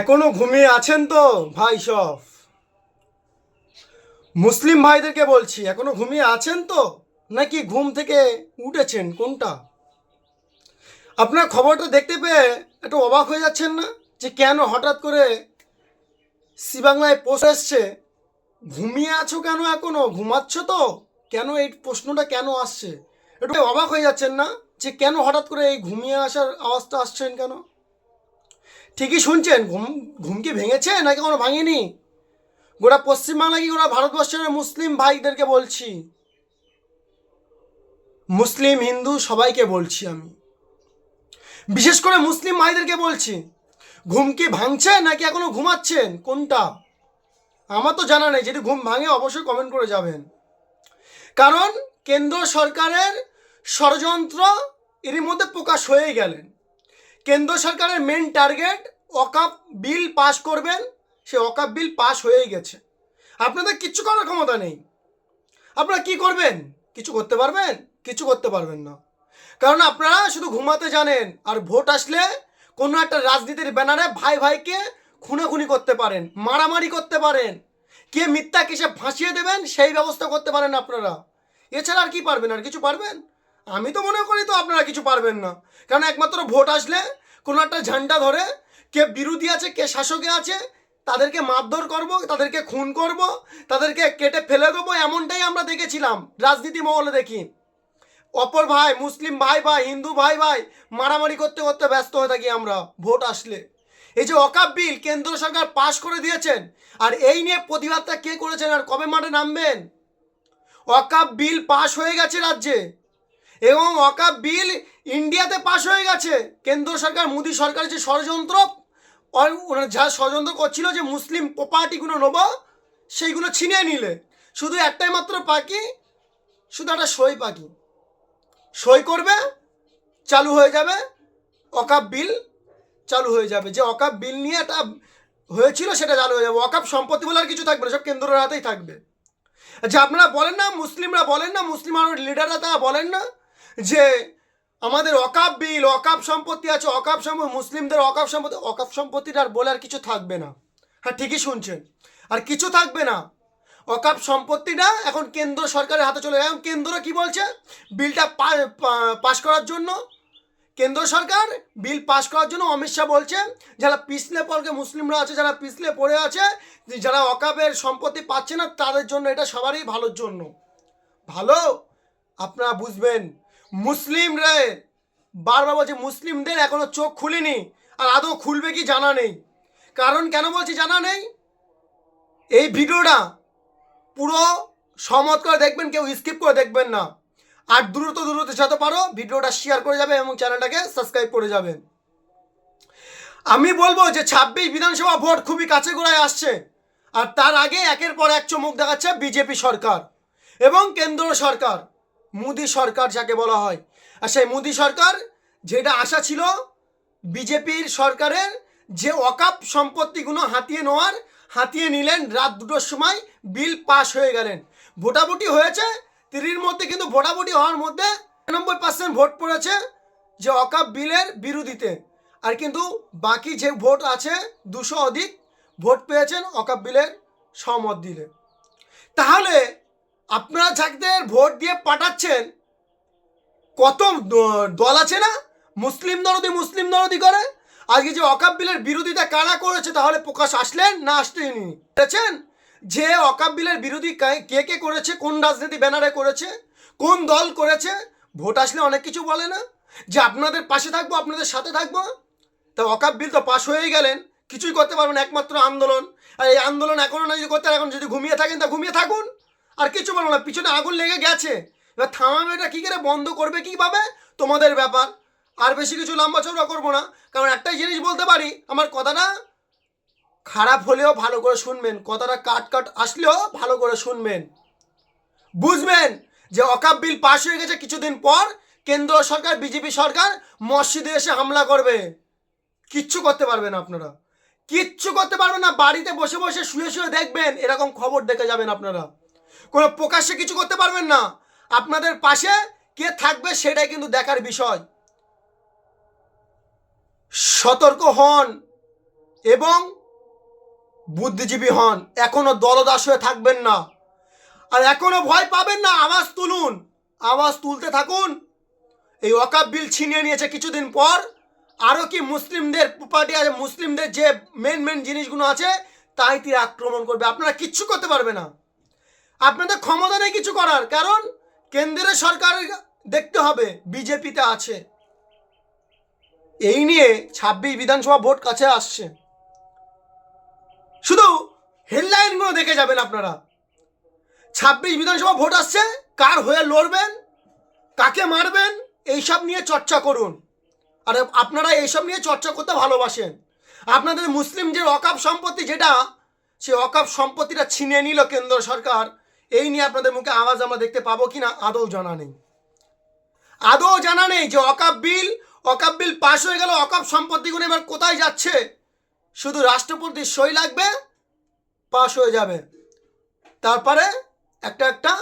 এখনও ঘুমিয়ে আছেন তো, ভাই সব? মুসলিম ভাইদেরকে বলছি, এখনও ঘুমিয়ে আছেন তো? নাকি ঘুম থেকে উঠেছেন? কোনটা? আপনার খবরটা দেখতে পেয়ে একটু অবাক হয়ে যাচ্ছেন না? যে কেন হঠাৎ করে বাংলায় পোস্ট এসছে, ঘুমিয়ে আছো কেন এখনও? ঘুমাচ্ছ তো? কেন এই প্রশ্নটা কেন আসছে? একটু অবাক হয়ে যাচ্ছেন না? যে কেন হঠাৎ করে এই ঘুমিয়ে আসার আওয়াজটা আসছেন কেন? ঠিকই শুনছেন? ঘুম ঘুম কি ভেঙেছে নাকি কোনো ভাঙেনি? গোটা পশ্চিমবাংলা কি গোটা ভারতবর্ষের মুসলিম ভাইদেরকে বলছি? মুসলিম, হিন্দু সবাইকে বলছি আমি। বিশেষ করে মুসলিম ভাইদেরকে বলছি ঘুম কি ভাঙছে নাকি এখনও ঘুমাচ্ছেন? কোনটা? আমার তো জানা নেই, যদি ঘুম ভাঙে অবশ্যই কমেন্ট করে যাবেন। কারণ কেন্দ্র সরকারের ষড়যন্ত্র এরই মধ্যে প্রকাশ হয়ে গেলেন। কেন্দ্র সরকারের মেন টার্গেট অকাপ বিল পাস করবেন। সে অকাপ বিল পাস হয়েই গেছে। আপনাদের কিচ্ছু করার ক্ষমতা নেই। আপনারা কি করবেন? কিছু করতে পারবেন? কিছু করতে পারবেন না। কারণ আপনারা শুধু ঘুমাতে জানেন, আর ভোট আসলে কোনো একটা রাজনীতির ব্যানারে ভাই ভাইকে খুনাখুনি করতে পারেন, মারামারি করতে পারেন। কে মিথ্যা কিসে ফাঁসিয়ে দেবেন, সেই ব্যবস্থা করতে পারেন আপনারা। এছাড়া আর কি পারবেন? আর কিছু পারবেন? আমি তো মনে করি তো আপনারা কিছু পারবেন না। কারণ একমাত্র ভোট আসলে কোনো একটা ঝান্ডা ধরে কে বিরোধী আছে, কে শাসকে আছে, তাদেরকে মারধর করব, তাদেরকে খুন করব, তাদেরকে কেটে ফেলে দেবো, এমনটাই আমরা দেখেছিলাম রাজনীতি মহলে দেখি। অপর ভাই, মুসলিম ভাই ভাই, হিন্দু ভাই ভাই, মারামারি করতে করতে ব্যস্ত হয়ে থাকি আমরা ভোট আসলে। এই যে অকাপ বিল কেন্দ্র সরকার পাশ করে দিয়েছেন, আর এই নিয়ে প্রতিবাদটা কে করেছেন আর কবে মাঠে নামবেন? অকাপ বিল পাশ হয়ে গেছে রাজ্যে। এবং অকাপ বিল ইন্ডিয়াতে পাশ হয়ে গেছে। কেন্দ্র সরকার, মোদী সরকার যে ষড়যন্ত্র যা ষড়যন্ত্র করছিল যে মুসলিম প্রপার্টিগুলো নেব, সেইগুলো ছিনিয়ে নিলে। শুধু একটাই মাত্র পাখি, শুধু একটা সই পাখি। সই করবে, চালু হয়ে যাবে অকাপ বিল চালু হয়ে যাবে। যে অকাপ বিল নিয়ে একটা হয়েছিল, সেটা চালু হয়ে যাবে। অকাপ সম্পত্তি বলে আর কিছু থাকবে না, সব কেন্দ্রের হাতেই থাকবে। যে আপনারা বলেন না, মুসলিমরা বলেন না, মুসলিম আর লিডাররা তারা বলেন না যে আমাদের অকাপ বিল, অকাপ সম্পত্তি আছে, অকাপ সম্পত্তি, মুসলিমদের অকাপ সম্পত্তি, অকাপ সম্পত্তিটা আর বলে আর কিছু থাকবে না। হ্যাঁ ঠিকই শুনছেন। আর কিছু থাকবে না। অকাপ সম্পত্তিটা এখন কেন্দ্র সরকারের হাতে চলে এখন কেন্দ্র কি বলছে? বিলটা পাশ করার জন্য। কেন্দ্র সরকার বিল পাশ করার জন্য অমিত শাহ বলছে, যারা পিছলে পড়কে মুসলিমরা আছে, যারা পিছলে পড়ে আছে, যারা অকাপের সম্পত্তি পাচ্ছে না, তাদের জন্য এটা সবারই ভালোর জন্য। ভালো? আপনারা বুঝবেন। মুসলিমরা, বারবার বলছে মুসলিমদের এখনও চোখ খুলিনি আর আদৌ খুলবে কি জানা নেই। কারণ কেন বলছি জানা নেই? এই ভিডিওটা পুরো সহমত করে দেখবেন, কেউ স্কিপ করে দেখবেন না। আর দ্রুত দ্রুত যত পারো, ভিডিওটা শেয়ার করে যাবে এবং চ্যানেলটাকে সাবস্ক্রাইব করে যাবেন আমি বলব যে ছাব্বিশ বিধানসভা ভোট খুবই কাছে গোড়ায় আসছে আর তার আগে একের পর এক চমক দেখাচ্ছে বিজেপি সরকার এবং কেন্দ্র সরকার। মোদী সরকার যাকে বলা হয়। আর সেই মোদী সরকার যেটা আশা ছিল বিজেপির সরকারের যে অকাপ সম্পত্তিগুলো হাতিয়ে নেওয়ার, হাতিয়ে নিলেন, রাত দুটোর সময় বিল পাস হয়ে গেলেন। ভোটাভুটি হয়েছে, তিরির মধ্যে কিন্তু ভোটাভুটি হওয়ার মধ্যে নিরানব্বই পার্সেন্ট ভোট পড়েছে যে অকাপ বিলের বিরোধীতে। আর কিন্তু বাকি যে ভোট আছে, দুশো অধিক ভোট পেয়েছেন অকাপ বিলের সমত দিলে তাহলে আপনারা যাদের ভোট দিয়ে পাঠাচ্ছেন, কত দল আছে না? মুসলিম দরদি মুসলিম দরদি করে? আজকে যে অকাপ বিলের বিরোধিতা কারা করেছে তাহলে প্রকাশ আসলেন না আসলেনি? দেখেছেন যে অকাপ বিলের বিরোধী কে- কে করেছে, কোন রাজনীতি ব্যানারে করেছে, কোন দল করেছে, ভোট আসলে অনেক কিছু বলে না? যে আপনাদের পাশে থাকব, আপনাদের সাথে থাকব? তা অকাপ বিল তো পাশ হয়েই গেলেন, কিছুই করতে পারবেন একমাত্র আন্দোলন। আর এই আন্দোলন এখনও না যদি করতে এখন যদি ঘুমিয়ে থাকেন, তা ঘুমিয়ে থাকুন। আর কিছু বলব না, পিছনে আগুন লেগে গেছে। এবার থামাবে এটা কী করে? বন্ধ করবে কীভাবে? তোমাদের ব্যাপার। আর বেশি কিছু লম্বা চৌড়া করব না। কারণ একটাই জিনিস বলতে পারি, আমার কথাটা খারাপ হলেও ভালো করে শুনবেন। কথাটা কাট কাট আসলেও ভালো করে শুনবেন। বুঝবেন যে অকাপ বিল পাশ হয়ে গেছে কিছুদিন পর, কেন্দ্র সরকার, বিজেপি সরকার মসজিদে এসে হামলা করবে। কিচ্ছু করতে পারবেন আপনারা। কিচ্ছু করতে পারবেন না, বাড়িতে বসে বসে শুয়ে শুয়ে দেখবেন, এরকম খবর দেখে যাবেন আপনারা। কোনো প্রকাশ্যে কিছু করতে পারবেন না। আপনাদের পাশে কে থাকবে সেটাই কিন্তু দেখার বিষয়। সতর্ক হন এবং বুদ্ধিজীবী হন। এখনও দলদাস হয়ে থাকবেন না। আর এখনও ভয় পাবেন না। আওয়াজ তুলুন। আওয়াজ তুলতে থাকুন। এই ওয়াকাব বিল ছিনিয়ে নিয়েছে কিছুদিন পর। আরও কি মুসলিমদের প্রপার্টি আছে, মুসলিমদের যে মেন মেন জিনিসগুলো আছে, তাই তিনি আক্রমণ করবে। আপনারা কিচ্ছু করতে পারবে না। আপনাদের ক্ষমতা নেই কিছু করার, কারণ কেন্দ্রের সরকার দেখতে হবে, বিজেপিতে আছে। এই নিয়ে ছাব্বিশ বিধানসভা ভোট কাছে আসছে। শুধু হেডলাইনগুলো দেখে যাবেন আপনারা। ছাব্বিশ বিধানসভা ভোট আসছে, কার হয়ে লড়বেন, কাকে মারবেন, এইসব নিয়ে চর্চা করুন। আর আপনারা এইসব নিয়ে চর্চা করতে ভালোবাসেন। আপনাদের মুসলিম যে অকাপ সম্পত্তি যেটা সে অকাপ সম্পত্তিটা ছিনিয়ে নিল কেন্দ্র সরকার এই নিয়ে আপনাদের মুখে আওয়াজ আমরা দেখতে পাবো কি না আদৌ জানা নেই। আদৌ জানা নেই যে অকাপ বিল অকাপ বিল পাশ হয়ে গেল, অকাপ সম্পত্তিগুলো এবার কোথায় যাচ্ছে? শুধু রাষ্ট্রপতির সই লাগবে, পাশ হয়ে যাবে। তারপরে একটা একটা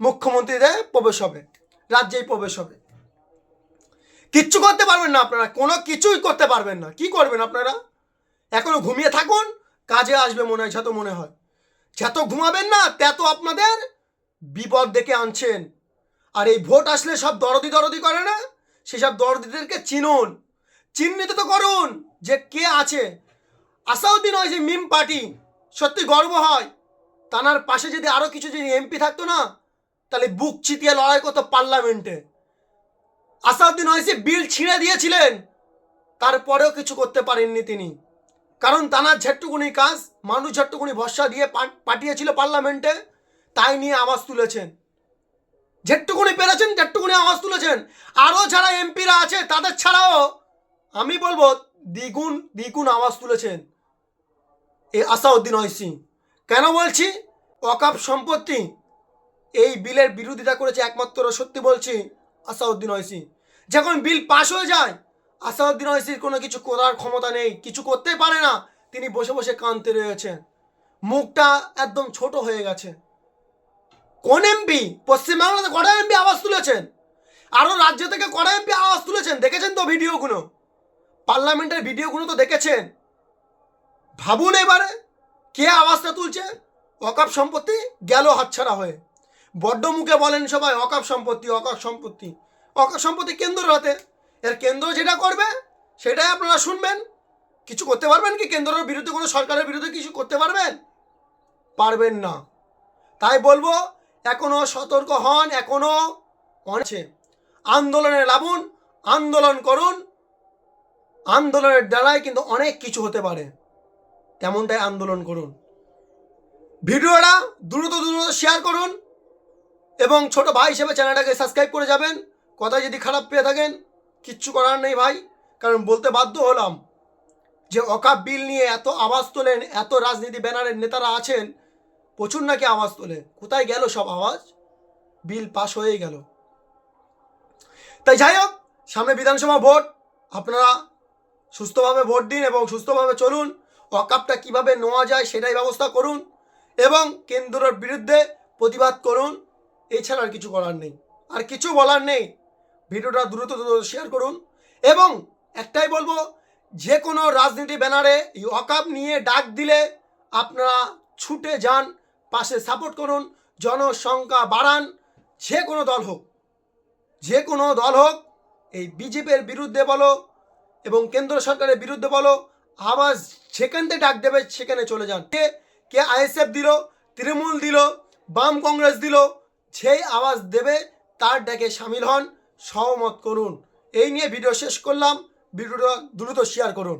মুখ্যমন্ত্রীদের প্রবেশ হবে, রাজ্যেই প্রবেশ হবে। কিচ্ছু করতে পারবেন না আপনারা, কোনো কিছুই করতে পারবেন না। কি করবেন আপনারা? এখনও ঘুমিয়ে থাকুন, কাজে আসবে মনে হয়, যত মনে হয়। যত ঘুমাবেন না, তত আপনাদের বিপদ ডেকে আনছেন। আর এই ভোট আসলে সব দরদি দরদি করে না? সেসব দরদিদেরকে চিনুন। চিহ্নিত তো করুন যে কে আছে। আসাউদ্দিন হয় যে মিম পার্টি, সত্যি গর্ব হয়। তানার পাশে যদি আরও কিছু যদি এমপি থাকতো না, তাহলে বুক চিতিয়ে লড়াই করতো পার্লামেন্টে। আসাউদ্দিন ওয়াইসি বিল ছিঁড়ে দিয়েছিলেন, তারপরেও কিছু করতে পারেননি তিনি। কারণ তানার ঝেট্টুকুনি কাজ, মানুষ ঝেট্টুকুনি ভরসা দিয়ে পাঠিয়েছিল পার্লামেন্টে, তাই নিয়ে আওয়াজ তুলেছেন। যেটুকুনি পেরেছেন যেটুকুনি আওয়াজ তুলেছেন। আরও যারা এমপিরা আছে, তাদের ছাড়াও আমি বলব, দ্বিগুণ দ্বিগুণ আওয়াজ তুলেছেন এই আসাউদ্দিন ঐসি কেন বলছি? অকাপ সম্পত্তি, এই বিলের বিরোধিতা করেছে একমাত্র সত্যি বলছি আসাউদ্দিন ঐসি যখন বিল পাশ হয়ে যায় আসাউদ্দিন ঐসির কোনো কিছু করার ক্ষমতা নেই, কিছু করতে পারে না। তিনি বসে বসে কাঁদতে রয়েছেন। মুখটা একদম ছোট হয়ে গেছে। কোন এমপি পশ্চিমবাংলাতে কটা এমপি আওয়াজ তুলেছেন? আরও রাজ্য থেকে কটা এমপি আওয়াজ তুলেছেন? দেখেছেন তো ভিডিওগুলো? পার্লামেন্টের ভিডিওগুলো তো দেখেছেন। ভাবুন এবারে, কে আওয়াজটা তুলছে? অকাপ সম্পত্তি গেল হাতছাড়া হয়ে। বড্ড মুখে বলেন সবাই, অকাপ সম্পত্তি অকাপ সম্পত্তি। অকাপ সম্পত্তি কেন্দ্র হাতে। এর কেন্দ্র যেটা করবে, সেটাই আপনারা শুনবেন। কিছু করতে পারবেন কি? কেন্দ্রের বিরুদ্ধে কোনো সরকারের বিরুদ্ধে কিছু করতে পারবেন? পারবেন না। তাই বলব, এখনও সতর্ক হন, এখনও অনেছে আন্দোলনে লাভুন আন্দোলন করুন। আন্দোলনের দ্বারাই কিন্তু অনেক কিছু হতে পারে। তেমনটাই আন্দোলন করুন। ভিডিওটা দ্রুত দ্রুত শেয়ার করুন এবং ছোট ভাই হিসেবে চ্যানেলটাকে সাবস্ক্রাইব করে যাবেন। কথা যদি খারাপ পেয়ে থাকেন কিচ্ছু করার নেই ভাই। কারণ বলতে বাধ্য হলাম যে অকাপ বিল নিয়ে এত আওয়াজ তোলেন, এত রাজনীতি ব্যানারের নেতারা আছেন, প্রচুর নাকি আওয়াজ তোলে কোথায় গেল সব আওয়াজ? বিল পাস হয়ে গেল। তাই যাই হোক, সামনে বিধানসভা ভোট, আপনারা সুস্থভাবে ভোট দিন এবং সুস্থভাবে চলুন, অকাপটা কীভাবে নেওয়া যায় সেটাই ব্যবস্থা করুন এবং কেন্দ্রের বিরুদ্ধে প্রতিবাদ করুন, এছাড়া আর কিছু করার নেই। আর কিছু বলার নেই। ভিডিওটা দ্রুত দ্রুত শেয়ার করুন। এবং একটাই বলব, যে কোনো রাজনীতি ব্যানারে এই অকাপ নিয়ে ডাক দিলে আপনারা ছুটে যান, পাশে সাপোর্ট করুন, জনসংখ্যা বাড়ান, যে কোনো দল হোক। যে কোনো দল হোক, এই বিজেপির বিরুদ্ধে বলো এবং কেন্দ্র সরকারের বিরুদ্ধে বলো, আওয়াজ থেকে ডাক দেবে সেখানে চলে যান। কে কে আইএসএফ দিল, তৃণমূল দিল, বাম কংগ্রেস দিল, যেই আওয়াজ দেবে তার ডাকে সামিল হন। সহমত করুন। এই নিয়ে ভিডিও শেষ করলাম। ভিডিওটা দ্রুত শেয়ার করুন।